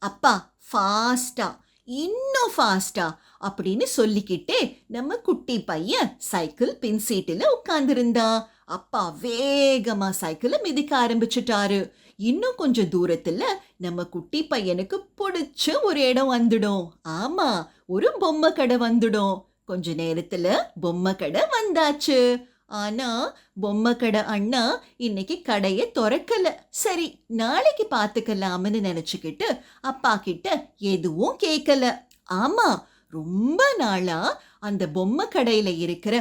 அப்பா ஃபாஸ்டா இன்னும் ஃபாஸ்டா அப்படின்னு சொல்லிக்கிட்டே நம்ம குட்டி பையன் சைக்கிள் பின் சீட்டில் உட்கார்ந்திருந்தான். அப்பா வேகமா சைக்கிளை மிதிக்க ஆரம்பிச்சுட்டாரு. இன்னும் கொஞ்சம் தூரத்துல நம்ம குட்டி பையனுக்கு பிடிச்ச ஒரு இடம் வந்துடும். ஆமா ஒரு பொம்மை கடை வந்துடும். கொஞ்ச நேரத்துல பொம்மை கடை வந்தாச்சு. ஆனா பொம்மை கடை அண்ணா இன்னைக்கு கடையை திறக்கல. சரி நாளைக்கு பார்த்துக்கலாம்னு நினச்சிக்கிட்டு அப்பா கிட்ட எதுவும் கேட்கல ஆமா ரொம்ப நாளா அந்த பொம்மை கடையில இருக்கிற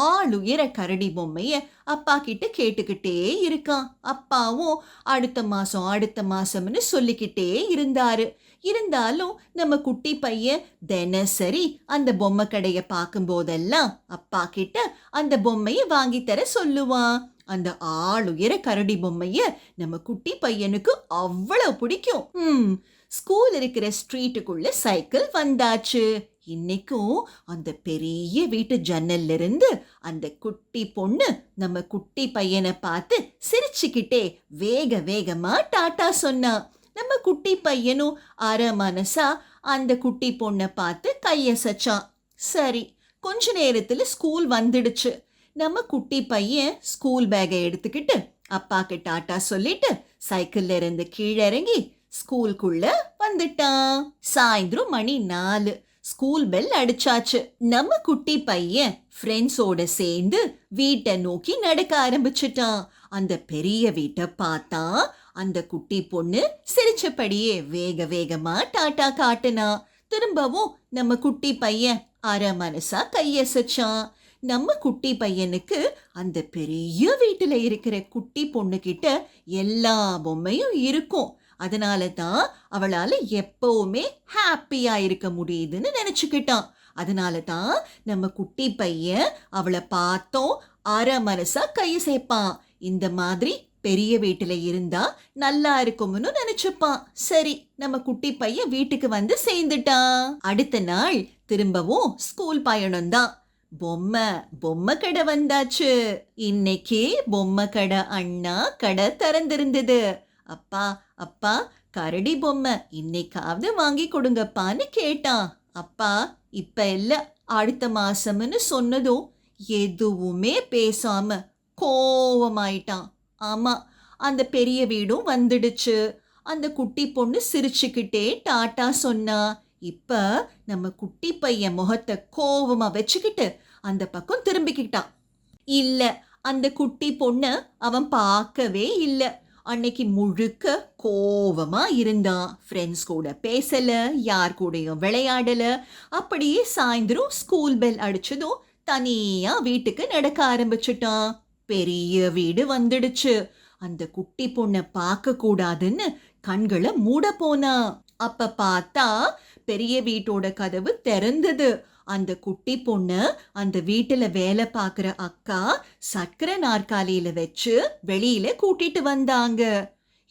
ஆளுயர கரடி பொம்மைய அப்பா கிட்ட கேட்டுக்கிட்டே இருக்கான். அப்பாவும் அடுத்த மாசம் அடுத்த மாசம்னு சொல்லிக்கிட்டே இருந்தாரு. இருந்தாலும் நம்ம குட்டி பையன் தினசரி அந்த பொம்மை கடையை பார்க்கும்போதெல்லாம் அப்பா கிட்ட அந்த பொம்மையை வாங்கித்தர சொல்லுவான். அந்த ஆளுயர கரடி பொம்மைய நம்ம குட்டி பையனுக்கு அவ்வளவு பிடிக்கும். ம் ஸ்கூல் இருக்கிற ஸ்ட்ரீட்டுக்குள்ள சைக்கிள் வந்தாச்சு. இன்னைக்கும் அந்த பெரிய வீட்டு ஜன்னல்ல இருந்து அந்த குட்டி பொண்ணு நம்ம குட்டி பையனை பார்த்து சிரிச்சுக்கிட்டே வேக வேகமா டாட்டா சொன்னா. நம்ம குட்டி பையனும் அரை மனசா அந்த குட்டி பொண்ணை பார்த்து கையசைச்சான் சரி கொஞ்ச நேரத்தில் ஸ்கூல் வந்துடுச்சு. நம்ம குட்டி பையன் ஸ்கூல் பேக்கை எடுத்துக்கிட்டு அப்பாக்கு டாட்டா சொல்லிட்டு சைக்கிள்ல இருந்து கீழே இறங்கி ஸ்கூலுக்குள்ள வந்துட்டான். சாயந்தரம் மணி நாலு. ஸ்கூல் பெல் அடிச்சாச்சு. நம்ம குட்டி பையன் ஃப்ரெண்ட்ஸோட சேர்ந்து வீட்டை நோக்கி நடக்க ஆரம்பிச்சிட்டான். அந்த பெரிய வீட்டை பார்த்தான். அந்த குட்டி பொண்ணு சிரிச்சபடியே வேக வேகமா டாட்டா காட்டுனா. திரும்பவும் நம்ம குட்டி பையன் அரை மனசா கையசைச்சான். நம்ம குட்டி பையனுக்கு அந்த பெரிய வீட்டுல இருக்கிற குட்டி பொண்ணு கிட்ட எல்லா பொம்மையும் இருக்கும். அதனால தான் அவளால எப்பவுமே ஹாப்பியா இருக்க முடியுதுன்னு நினச்சிக்கிட்டான். அதனால தான் நம்ம குட்டி பையன் அவளை பார்த்தோம் அரை மனசா கை சேர்ப்பான் இந்த மாதிரி பெரிய வீட்டுல இருந்தா நல்லா இருக்கும்னு நினைச்சுப்பான். சரி நம்ம குட்டி பையன் வீட்டுக்கு வந்து சேர்ந்துட்டான். அடுத்த நாள் திரும்பவும் ஸ்கூல் பயணம்தான் பொம்மை பொம்மை கடை வந்தாச்சு. இன்னைக்கு பொம்மை கடை அண்ணா கடை திறந்திருந்தது. அப்பா அப்பா கரடி பொம்மை இன்னைக்காவது வாங்கி கொடுங்கப்பான்னு கேட்டான். அப்பா இப்ப இல்ல அடுத்த மாசம்னு சொன்னதும் எதுவுமே பேசாம கோவமாயிட்டான். ஆமாம் அந்த பெரிய வீடும் வந்துடுச்சு. அந்த குட்டி பொண்ணு சிரிச்சுக்கிட்டே டாட்டா சொன்னா இப்போ நம்ம குட்டி பையன் முகத்தை கோவமாக வச்சுக்கிட்டு அந்த பக்கம் திரும்பிக்கிட்டான். இல்லை. அந்த குட்டி பொண்ணை அவன் பார்க்கவே இல்லை. அன்னைக்கு முழுக்க கோவமாக இருந்தான். ஃப்ரெண்ட்ஸ் கூட பேசலை யார் கூடயும் விளையாடலை. அப்படியே சாயந்தரம் ஸ்கூல் பெல் அடிச்சதும் தனியாக வீட்டுக்கு நடக்க ஆரம்பிச்சிட்டான். பெரிய வீடு வந்துடுச்சு. அந்த குட்டி பொண்ணை பார்க்க கூடாதுன்னு கண்களை மூட போனா. அப்ப பார்த்தா பெரிய வீட்டோட கதவு திறந்தது. அந்த குட்டி பொண்ணு அந்த வீட்டில் வேலை பார்க்குற அக்கா சக்கரை நாற்காலியில் வச்சு வெளியில கூட்டிட்டு வந்தாங்க.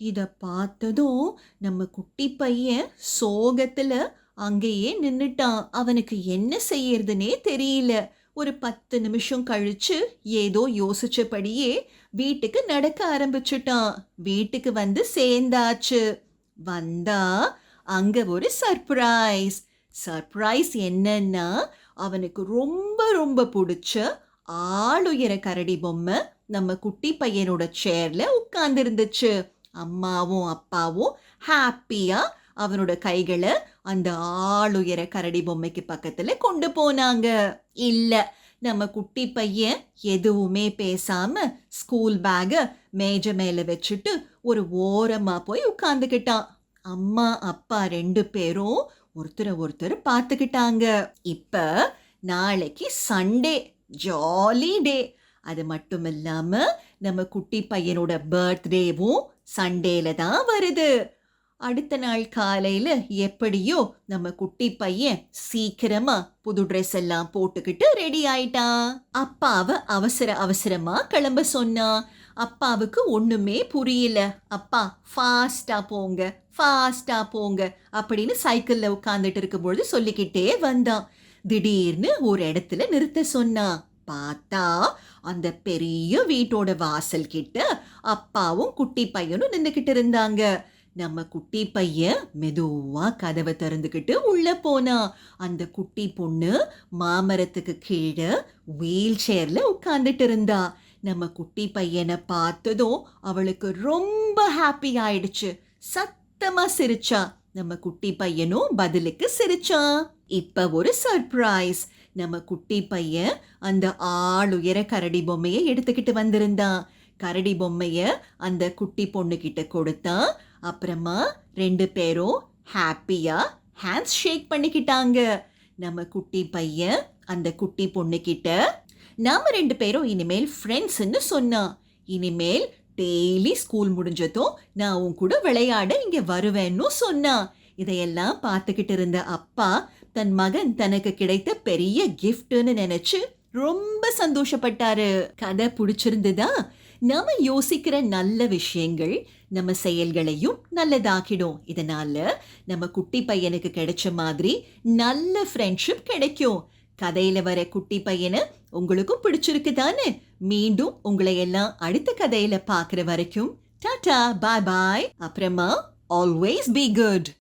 இதை பார்த்ததும் நம்ம குட்டி பையன் சோகத்தில் அங்கேயே நின்றுட்டான் அவனுக்கு என்ன செய்யறதுனே தெரியல. ஒரு பத்து நிமிஷம் கழிச்சு ஏதோ யோசிச்சபடியே வீட்டுக்கு நடக்க ஆரம்பிச்சுட்டான். வீட்டுக்கு வந்து சேர்ந்தாச்சு. வந்தா அங்க ஒரு சர்ப்ரைஸ். சர்ப்ரைஸ் என்னன்னா அவனுக்கு ரொம்ப ரொம்ப பிடிச்ச ஆளுயர கரடி பொம்மை நம்ம குட்டி பையனோட சேர்ல உட்கார்ந்துருந்துச்சு. அம்மாவும் அப்பாவும் ஹாப்பியா அவனோட கைகளை அந்த ஆளுயர கரடி பொம்மைக்கு பக்கத்தில் கொண்டு போனாங்க. இல்லை நம்ம குட்டி பையன் எதுவுமே பேசாம ஸ்கூல் பேக்கை மேஜை மேலே வச்சுட்டு ஒரு ஓரமாக போய் உட்காந்துக்கிட்டான் அம்மா அப்பா ரெண்டு பேரும் ஒருத்தரை ஒருத்தர் பார்த்துக்கிட்டாங்க. இப்போ நாளைக்கு சண்டே ஜாலி டே அது மட்டும் இல்லாமல் நம்ம குட்டி பையனோட பர்த்டேவும் சண்டேல தான் வருது. அடுத்த நாள் காலையில எப்படியோ நம்ம குட்டி பையன் சீக்கிரமா புது ட்ரெஸ் எல்லாம் போட்டுக்கிட்டு ரெடி ஆயிட்டான். அப்பாவை அவசர அவசரமா கிளம்ப சொன்னான். அப்பாவுக்கு ஒண்ணுமே புரியல. அப்பா ஃபாஸ்டா போங்க ஃபாஸ்டா போங்க அப்படின்னு சைக்கிள்ல உட்காந்துட்டு இருக்கும்பொழுது சொல்லிக்கிட்டே வந்தான். திடீர்னு ஒரு இடத்துல நிறுத்த சொன்னான். பார்த்தா அந்த பெரிய வீட்டோட வாசல் கிட்ட அப்பாவும் குட்டி பையனும் நின்றுக்கிட்டு இருந்தாங்க. நம்ம குட்டி பையன் மெதுவா கதவை திறந்துக்கிட்டு உள்ள போனா. அந்த குட்டி பொண்ணு மாமரத்துக்கு கீழே வீல் சேர்ல உட்கார்ந்துட்டு இருந்தா. நம்ம குட்டி பையனை பார்த்ததும் அவளுக்கு ரொம்ப ஹாப்பி ஆயிடுச்சு. சத்தமா சிரிச்சா. நம்ம குட்டி பையனும் பதிலுக்கு சிரிச்சான். இப்ப ஒரு சர்ப்ரைஸ் நம்ம குட்டி பையன் அந்த ஆளுயர கரடி பொம்மையை எடுத்துக்கிட்டு வந்திருந்தான். கரடி பொம்மைய அந்த குட்டி பொண்ணுக்கிட்ட கொடுத்தான். அப்புறமா ரெண்டு பேரும் ஹாப்பியாக ஹேண்ட்ஸ் ஷேக் பண்ணிக்கிட்டாங்க. நம்ம குட்டி பையன் அந்த குட்டி பொண்ணுக்கிட்ட நாம் நாம ரெண்டு பேரும் இனிமேல் ஃப்ரெண்ட்ஸ்ன்னு சொன்னான். இனிமேல் டெய்லி ஸ்கூல் முடிஞ்சதும் நான் உன் கூட விளையாட இங்கே வருவேன்னு சொன்னான். இதையெல்லாம் பார்த்துக்கிட்டு இருந்த அப்பா தன் மகன் தனக்கு கிடைத்த பெரிய கிஃப்ட்னு நினச்சி ரொம்ப சந்தோஷப்பட்டாரு. கதை பிடிச்சிருந்ததா? நாம யோசிக்கிற நல்ல விஷயங்கள் நம்ம செயல்களையும் நல்லதாக்கிடும். இதனால நம்ம குட்டி பையனுக்கு கிடைச்ச மாதிரி நல்ல ஃப்ரெண்ட்ஷிப் கிடைக்கும். கதையில வர குட்டி பையனை உங்களுக்கும் பிடிச்சிருக்கு தானே மீண்டும் உங்களை எல்லாம் அடுத்த கதையில பாக்குற வரைக்கும் டாடா பாய் பாய். அப்புறமா ஆல்வேஸ் பி குட்